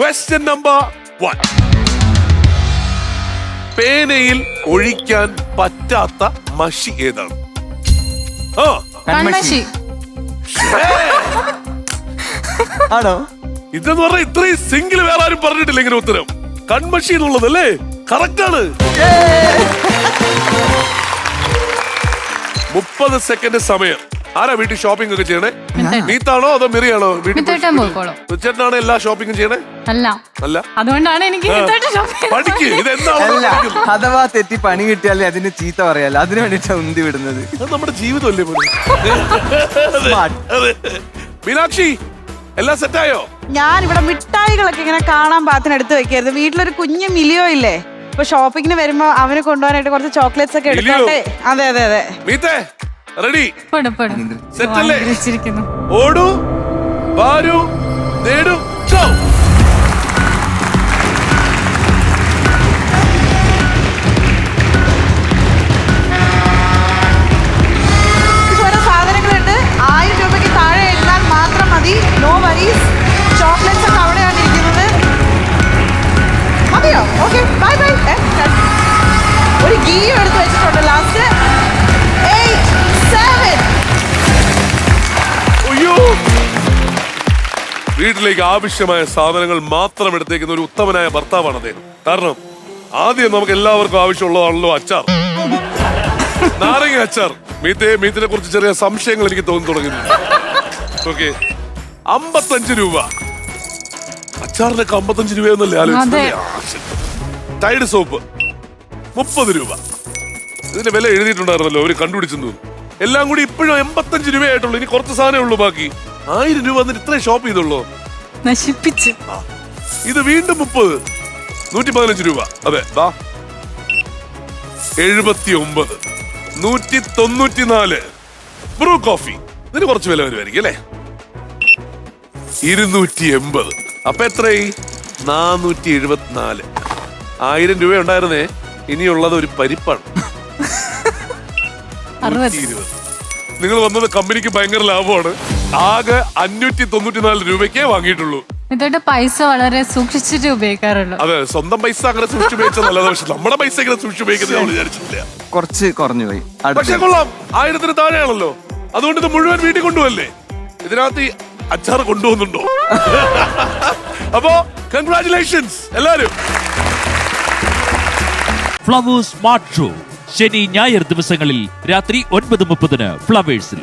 Question number one പേനയിൽ ഒഴിക്കാൻ പറ്റാത്ത മഷി ഏതാണ്? ആ. കൺമഷി. ആണോ? ഇതെന്ന് പറഞ്ഞാൽ ഇത്രയും സിംഗിൾ വേറെ ആരും പറഞ്ഞിട്ടില്ല ഇങ്ങനെ ഉത്തരം. കൺമഷി എന്നുള്ളത് അല്ലേ? കറക്റ്റ് ആണ്. മുപ്പത് സെക്കൻഡ് സമയം. ആരാ വീട്ടിൽ ഷോപ്പിംഗ് ഒക്കെ ചെയ്യണേ. നീത്താണോ അതോ മിറിയാണോ വീട്ടിൽ മിത്തേട്ടൻ പോയിക്കോളും. ചേട്ടനാണ് എല്ലാ ഷോപ്പിംഗും ചെയ്യണേ? അല്ല. അല്ല. അതുകൊണ്ടാണ് എനിക്ക് പഠിക്ക്. അഥവാ തെറ്റി പണി കിട്ടിയാലേ അതിന് ചീത്ത പറയാല്ല? അതിന് വേണ്ടിട്ടാ ഉന്തി വിടുന്നത്. നമ്മുടെ ജീവിതമല്ലേ. മീനാക്ഷി എല്ലാം സെറ്റായോ ഞാൻ ഇവിടെ മിഠായികളൊക്കെ ഇങ്ങനെ കാണാൻ പാത്തിന് എടുത്ത് വെക്കായിരുന്നു വീട്ടിലൊരു കുഞ്ഞു മിലിയോ ഇല്ലേ? ഇപ്പൊ ഷോപ്പിങ്ങിന് വരുമ്പോ അവന് കൊണ്ടുപോകാനായിട്ട് കുറച്ച് ചോക്ലേറ്റ്സ് ഒക്കെ? എടുത്തോട്ടെ. അതെ അതെ അതെ. റെഡി സെറ്റ് അല്ലേ? ഓടൂ വാരൂ നേടൂ go. ഓരോ സാധനങ്ങളുണ്ട്. ആയിരം വീട്ടിലേക്ക് ആവശ്യമായ സാധനങ്ങൾ മാത്രം എടുത്തേക്കുന്ന ഒരു ഉത്തമനായ ഭർത്താവാണ് അദ്ദേഹം. കാരണം ആദ്യം നമുക്ക് എല്ലാവർക്കും ആവശ്യമുള്ളതാണല്ലോ അച്ചാർ. നാരങ്ങ അച്ചാർ. മീത്തെ മീത്തിനെ കുറിച്ച് ചെറിയ സംശയങ്ങൾ എനിക്ക് തോന്നി തുടങ്ങുന്നു. ഓക്കെ. അമ്പത്തഞ്ച് രൂപ. അച്ചാറിനൊക്കെ അമ്പത്തഞ്ച് രൂപയൊന്നല്ലേ ആലോചിച്ചത്? ആലോചിച്ചു ടൈഡ് സോപ്പ്. മുപ്പത് രൂപ. ഇതിന്റെ വില എഴുതിയിട്ടുണ്ടായിരുന്നല്ലോ അവർ കണ്ടുപിടിച്ചെന്ന് തോന്നുന്നു. എല്ലാം കൂടി ഇപ്പോഴും എൺപത്തഞ്ച് രൂപയായിട്ടുള്ളൂ. ഇനി കുറച്ച് സാധനമേ ഉള്ളൂ ബാക്കി. ആയിരം രൂപ എന്നിട്ട് ഇത്രയും ഷോപ്പ് ചെയ്തുള്ളൂ. നശിപ്പിച്ച്. ഇത് വീണ്ടും മുപ്പത്. നൂറ്റി പതിനഞ്ച് രൂപ. അതെ ദാ. എഴുപത്തി ഒമ്പത് നൂറ്റി തൊണ്ണൂറ്റി നാല് ബ്രൂ കോഫി ഇതിന് കുറച്ച് വില വരുമായിരിക്കും അല്ലേ? ഇരുന്നൂറ്റി എൺപത് അപ്പൊ എത്രയായി? നാനൂറ്റി എഴുപത്തിനാല് ആയിരം രൂപ ഉണ്ടായിരുന്നേ. ഇനിയുള്ളത് ഒരു പരിപ്പാണ്. നിങ്ങൾ വന്നത് കമ്പനിക്ക് ഭയങ്കര ലാഭമാണ്. ആകെ അഞ്ഞൂറ്റി തൊണ്ണൂറ്റിനാല് രൂപയ്ക്കേ വാങ്ങിയിട്ടുള്ളൂ. മിത്തേട്ട പൈസ വളരെ സൂക്ഷിച്ചിട്ട് ഉപയോഗിക്കാറുള്ളൂ. അതെ സ്വന്തം പൈസ അങ്ങനെ സൂക്ഷിച്ചു ഉപയോഗിച്ചത് നല്ലത്. പക്ഷെ നമ്മുടെ പൈസ ഇങ്ങനെ സൂക്ഷിച്ചു ഉപയോഗിക്കുന്നത് നമ്മൾ വിചാരിച്ചിട്ടില്ല. കുറച്ച് കുറഞ്ഞു പോയി. പക്ഷെ കൊള്ളാം ആയിരത്തിന് താഴെയാണല്ലോ. അതുകൊണ്ട് ഇത് മുഴുവൻ വീട്ടിൽ കൊണ്ടുപോകല്ലേ ഇതിനകത്ത് ഈ അച്ചാർ കൊണ്ടുപോകുന്നുണ്ടോ അപ്പോ കൺഗ്രാറ്റുലേഷൻസ് എല്ലാരും ഫ്ലവേഴ്സ് മാർട്ട് ഷോ ശനി ഞായർ ദിവസങ്ങളിൽ രാത്രി ഒൻപത് മുപ്പതിന് ഫ്ലവേഴ്സിൽ